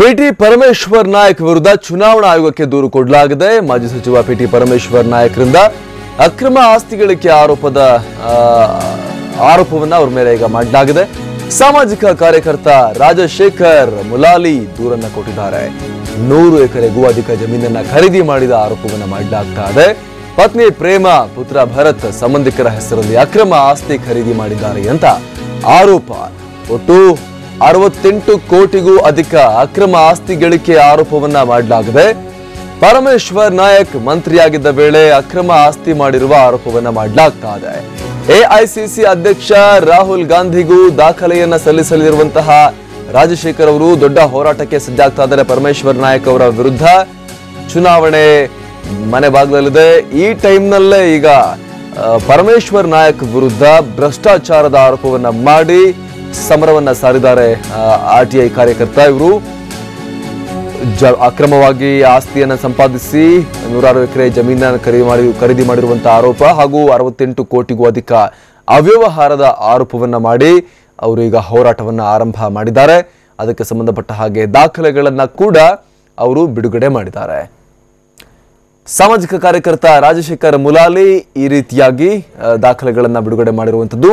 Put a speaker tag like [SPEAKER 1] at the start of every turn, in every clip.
[SPEAKER 1] PT Parameshwar Nayak ವಿರುದ್ಧ ಚುನಾವಣಾ ಆಯೋಗಕ್ಕೆ ದೂರು ಕೊಡಲಾಗಿದೆ. ಮಾಜಿ ಸಚಿವ ಪಿಟಿ ಪರಮೇಶ್ವರ್ ನಾಯಕರಿಂದ ಅಕ್ರಮ ಆಸ್ತಿ ಗಳಿಕೆ ಆರೋಪದ ಆರೋಪವನ್ನು ಅವರ ಮೇಲೆ ಈಗ ಮಾಡಲಾಗಿದೆ. ಸಾಮಾಜಿಕ ಕಾರ್ಯಕರ್ತ ರಾಜಶೇಖರ್ ಮುಲಾಲಿ ದೂರನ್ನ ಕೊಟ್ಟಿದ್ದಾರೆ. ನೂರು ಎಕರೆಗೂ ಅಧಿಕ ಜಮೀನನ್ನ ಖರೀದಿ ಮಾಡಿದ ಆರೋಪವನ್ನು ಮಾಡಲಾಗ್ತಾ ಇದೆ. ಪತ್ನಿ ಪ್ರೇಮ ಪುತ್ರ ಭರತ್ ಸಂಬಂಧಿಕರ ಹೆಸರಲ್ಲಿ ಅಕ್ರಮ ಆಸ್ತಿ ಖರೀದಿ ಮಾಡಿದ್ದಾರೆ ಅಂತ ಆರೋಪ. ಒಟ್ಟು ಅರವತ್ತೆಂಟು ಕೋಟಿಗೂ ಅಧಿಕ ಅಕ್ರಮ ಆಸ್ತಿ ಗಳಿಕೆ ಆರೋಪವನ್ನ ಮಾಡಲಾಗಿದೆ. ಪರಮೇಶ್ವರ್ ನಾಯಕ್ ಮಂತ್ರಿಯಾಗಿದ್ದ ವೇಳೆ ಅಕ್ರಮ ಆಸ್ತಿ ಮಾಡಿರುವ ಆರೋಪವನ್ನ ಮಾಡಲಾಗ್ತಾ ಇದೆ. ಎಐಸಿಸಿ ಅಧ್ಯಕ್ಷ ರಾಹುಲ್ ಗಾಂಧಿಗೂ ದಾಖಲೆಯನ್ನ ಸಲ್ಲಿಸಲಿರುವಂತಹ ರಾಜಶೇಖರ್ ಅವರು ದೊಡ್ಡ ಹೋರಾಟಕ್ಕೆ ಸಜ್ಜಾಗ್ತಾ ಇದ್ದಾರೆ ಪರಮೇಶ್ವರ್ ನಾಯಕ್ ಅವರ ವಿರುದ್ಧ. ಚುನಾವಣೆ ಮನೆ ಬಾಗಿಲಲ್ಲಿದೆ. ಈ ಟೈಮ್ನಲ್ಲೇ ಈಗ ಪರಮೇಶ್ವರ್ ನಾಯಕ್ ವಿರುದ್ಧ ಭ್ರಷ್ಟಾಚಾರದ ಆರೋಪವನ್ನ ಮಾಡಿ ಸಮರವನ್ನ ಸಾರಿದ್ದಾರೆ ಆರ್ ಟಿ ಐ ಕಾರ್ಯಕರ್ತ ಇವರು. ಅಕ್ರಮವಾಗಿ ಆಸ್ತಿಯನ್ನು ಸಂಪಾದಿಸಿ ನೂರಾರು ಎಕರೆ ಜಮೀನನ್ನು ಖರೀದಿ ಮಾಡಿ, ಖರೀದಿ ಮಾಡಿರುವಂತಹ ಆರೋಪ ಹಾಗೂ ಅರವತ್ತೆಂಟು ಕೋಟಿಗೂ ಅಧಿಕ ಅವ್ಯವಹಾರದ ಆರೋಪವನ್ನ ಮಾಡಿ ಅವರು ಈಗ ಹೋರಾಟವನ್ನ ಆರಂಭ ಮಾಡಿದ್ದಾರೆ. ಅದಕ್ಕೆ ಸಂಬಂಧಪಟ್ಟ ಹಾಗೆ ದಾಖಲೆಗಳನ್ನ ಕೂಡ ಅವರು ಬಿಡುಗಡೆ ಮಾಡಿದ್ದಾರೆ. ಸಾಮಾಜಿಕ ಕಾರ್ಯಕರ್ತ ರಾಜಶೇಖರ್ ಮುಲಾಲಿ ಈ ರೀತಿಯಾಗಿ ದಾಖಲೆಗಳನ್ನ ಬಿಡುಗಡೆ ಮಾಡಿರುವಂಥದ್ದು.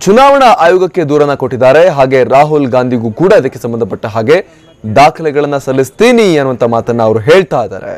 [SPEAKER 1] ಚುನಾವಣಾ ಆಯೋಗಕ್ಕೆ ದೂರನ ಕೊಟ್ಟಿದ್ದಾರೆ. ಹಾಗೆ ರಾಹುಲ್ ಗಾಂಧಿಗೂ ಕೂಡ ಇದಕ್ಕೆ ಸಂಬಂಧಪಟ್ಟ ಹಾಗೆ ದಾಖಲೆಗಳನ್ನ ಸಲ್ಲಿಸ್ತೀನಿ ಅನ್ನುವಂತ ಮಾತನ್ನ ಅವರು ಹೇಳ್ತಾ ಇದ್ದಾರೆ.